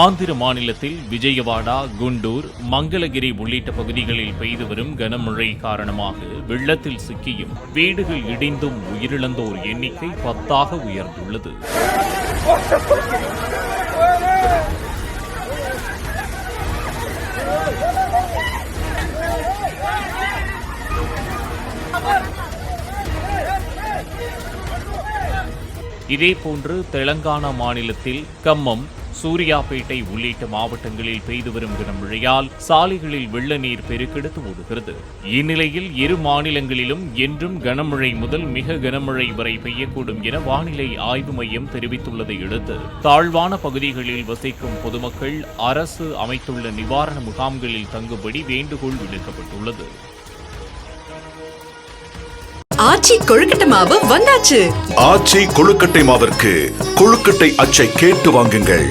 ஆந்திர மாநிலத்தில் விஜயவாடா குண்டூர் மங்களகிரி உள்ளிட்ட பகுதிகளில் பெய்து வரும் கனமழை காரணமாக வெள்ளத்தில் சிக்கியும் வீடுகள் இடிந்தும் உயிரிழந்தோர் எண்ணிக்கை பத்தாக உயர்ந்துள்ளது. இதேபோன்று தெலங்கானா மாநிலத்தில் கம்மம் சூர்யாபேட்டை உள்ளிட்ட மாவட்டங்களில் பெய்து வரும் கனமழையால் சாலைகளில் வெள்ள நீர் பெருக்கெடுத்து ஓடுகிறது. இந்நிலையில் இரு மாநிலங்களிலும் என்றும் கனமழை முதல் மிக கனமழை வரை பெய்யக்கூடும் என வானிலை ஆய்வு மையம் தெரிவித்துள்ளதை அடுத்து தாழ்வான பகுதிகளில் வசிக்கும் பொதுமக்கள் அரசு அமைத்துள்ள நிவாரண முகாம்களில் தங்கும்படி வேண்டுகோள் விடுக்கப்பட்டுள்ளது. ஆச்சி கொழுக்கட்டை மாவு வந்தாச்சு. ஆச்சி கொழுக்கட்டை மாவிற்கு கொழுக்கட்டை அச்சை கேட்டு வாங்குங்கள்.